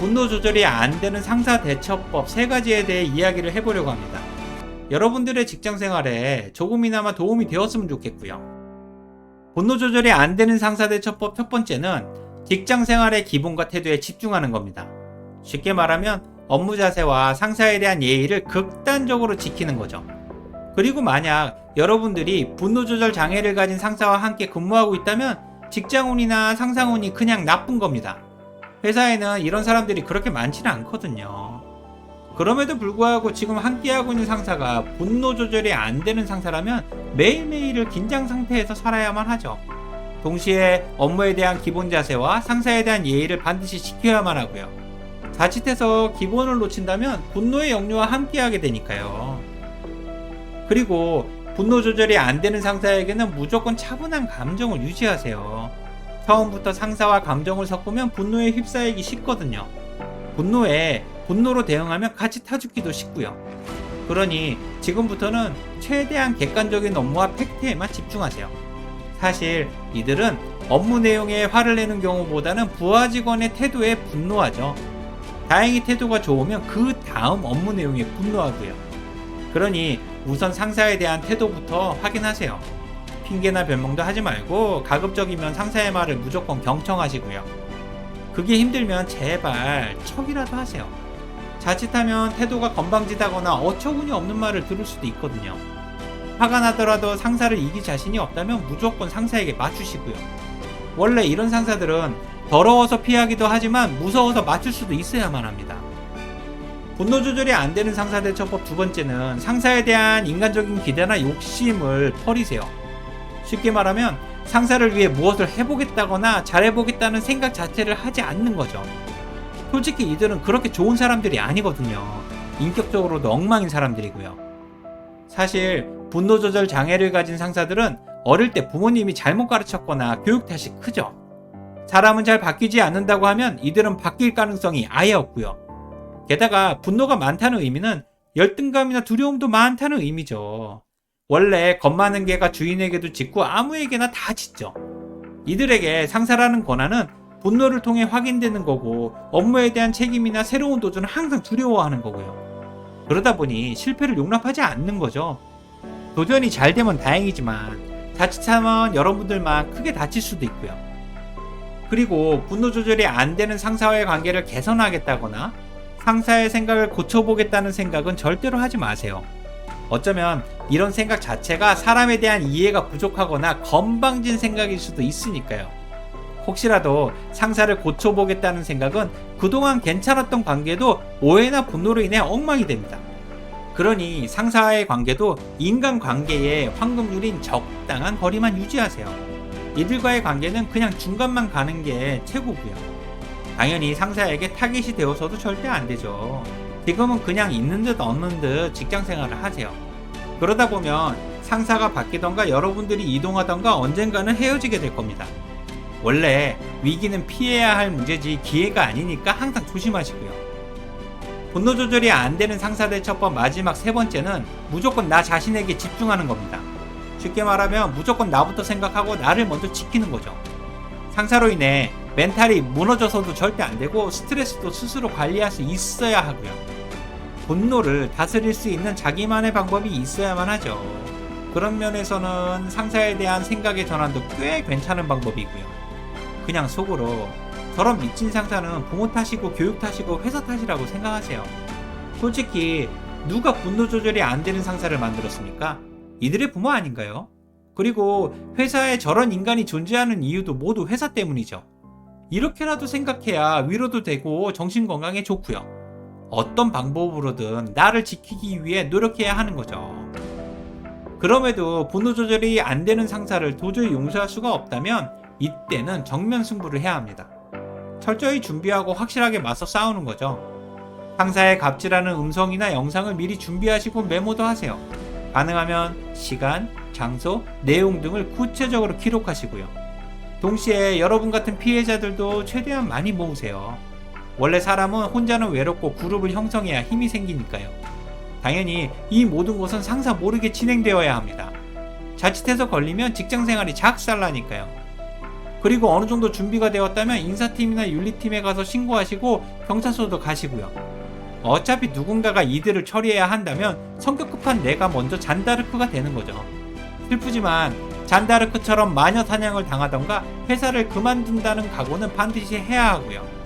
분노 조절이 안 되는 상사 대처법 세 가지에 대해 이야기를 해보려고 합니다. 여러분들의 직장 생활에 조금이나마 도움이 되었으면 좋겠고요. 분노 조절이 안 되는 상사 대처법 첫 번째는 직장 생활의 기본과 태도에 집중하는 겁니다. 쉽게 말하면 업무 자세와 상사에 대한 예의를 극단적으로 지키는 거죠. 그리고 만약 여러분들이 분노 조절 장애를 가진 상사와 함께 근무하고 있다면 직장운이나 상상운이 그냥 나쁜 겁니다. 회사에는 이런 사람들이 그렇게 많지는 않거든요. 그럼에도 불구하고 지금 함께하고 있는 상사가 분노 조절이 안 되는 상사라면 매일매일을 긴장 상태에서 살아야만 하죠. 동시에 업무에 대한 기본 자세와 상사에 대한 예의를 반드시 지켜야만 하고요. 자칫해서 기본을 놓친다면 분노의 역류와 함께하게 되니까요. 그리고 분노 조절이 안 되는 상사에게는 무조건 차분한 감정을 유지하세요. 처음부터 상사와 감정을 섞으면 분노에 휩싸이기 쉽거든요. 분노에 분노로 대응하면 같이 타죽기도 쉽고요. 그러니 지금부터는 최대한 객관적인 업무와 팩트에만 집중하세요. 사실 이들은 업무 내용에 화를 내는 경우보다는 부하 직원의 태도에 분노하죠. 다행히 태도가 좋으면 그 다음 업무 내용에 분노하고요. 그러니 우선 상사에 대한 태도부터 확인하세요. 핑계나 변명도 하지 말고 가급적이면 상사의 말을 무조건 경청하시고요. 그게 힘들면 제발 척이라도 하세요. 자칫하면 태도가 건방지다거나 어처구니 없는 말을 들을 수도 있거든요. 화가 나더라도 상사를 이길 자신이 없다면 무조건 상사에게 맞추시고요. 원래 이런 상사들은 더러워서 피하기도 하지만 무서워서 맞출 수도 있어야만 합니다. 분노 조절이 안 되는 상사 대처법 두 번째는 상사에 대한 인간적인 기대나 욕심을 버리세요. 쉽게 말하면 상사를 위해 무엇을 해보겠다거나 잘해보겠다는 생각 자체를 하지 않는 거죠. 솔직히 이들은 그렇게 좋은 사람들이 아니거든요. 인격적으로도 엉망인 사람들이고요. 사실 분노 조절 장애를 가진 상사들은 어릴 때 부모님이 잘못 가르쳤거나 교육 탓이 크죠. 사람은 잘 바뀌지 않는다고 하면 이들은 바뀔 가능성이 아예 없고요. 게다가 분노가 많다는 의미는 열등감이나 두려움도 많다는 의미죠. 원래 겁 많은 개가 주인에게도 짖고 아무에게나 다 짖죠. 이들에게 상사라는 권한은 분노를 통해 확인되는 거고 업무에 대한 책임이나 새로운 도전을 항상 두려워하는 거고요. 그러다 보니 실패를 용납하지 않는 거죠. 도전이 잘 되면 다행이지만 자칫하면 여러분들만 크게 다칠 수도 있고요. 그리고 분노 조절이 안 되는 상사와의 관계를 개선하겠다거나 상사의 생각을 고쳐보겠다는 생각은 절대로 하지 마세요. 어쩌면 이런 생각 자체가 사람에 대한 이해가 부족하거나 건방진 생각일 수도 있으니까요. 혹시라도 상사를 고쳐보겠다는 생각은 그동안 괜찮았던 관계도 오해나 분노로 인해 엉망이 됩니다. 그러니 상사와의 관계도 인간 관계의 황금률인 적당한 거리만 유지하세요. 이들과의 관계는 그냥 중간만 가는 게 최고고요. 당연히 상사에게 타깃이 되어서도 절대 안 되죠. 지금은 그냥 있는 듯 없는 듯 직장 생활을 하세요. 그러다 보면 상사가 바뀌던가 여러분들이 이동하던가 언젠가는 헤어지게 될 겁니다. 원래 위기는 피해야 할 문제지 기회가 아니니까 항상 조심하시고요. 분노 조절이 안 되는 상사 대처법 마지막 세 번째는 무조건 나 자신에게 집중하는 겁니다. 쉽게 말하면 무조건 나부터 생각하고 나를 먼저 지키는 거죠. 상사로 인해 멘탈이 무너져서도 절대 안 되고 스트레스도 스스로 관리할 수 있어야 하고요. 분노를 다스릴 수 있는 자기만의 방법이 있어야만 하죠. 그런 면에서는 상사에 대한 생각의 전환도 꽤 괜찮은 방법이고요. 그냥 속으로 저런 미친 상사는 부모 탓이고 교육 탓이고 회사 탓이라고 생각하세요. 솔직히 누가 분노 조절이 안 되는 상사를 만들었습니까? 이들의 부모 아닌가요? 그리고 회사에 저런 인간이 존재하는 이유도 모두 회사 때문이죠. 이렇게라도 생각해야 위로도 되고 정신 건강에 좋고요. 어떤 방법으로든 나를 지키기 위해 노력해야 하는 거죠. 그럼에도 분노 조절이 안 되는 상사를 도저히 용서할 수가 없다면 이때는 정면 승부를 해야 합니다. 철저히 준비하고 확실하게 맞서 싸우는 거죠. 상사의 갑질하는 음성이나 영상을 미리 준비하시고 메모도 하세요. 가능하면 시간, 장소, 내용 등을 구체적으로 기록하시고요. 동시에 여러분 같은 피해자들도 최대한 많이 모으세요. 원래 사람은 혼자는 외롭고 그룹을 형성해야 힘이 생기니까요. 당연히 이 모든 것은 상사 모르게 진행되어야 합니다. 자칫해서 걸리면 직장 생활이 작살나니까요. 그리고 어느 정도 준비가 되었다면 인사팀이나 윤리팀에 가서 신고하시고 경찰서도 가시고요. 어차피 누군가가 이들을 처리해야 한다면 성격 급한 내가 먼저 잔다르크가 되는 거죠. 슬프지만 잔다르크처럼 마녀 사냥을 당하던가 회사를 그만둔다는 각오는 반드시 해야 하고요.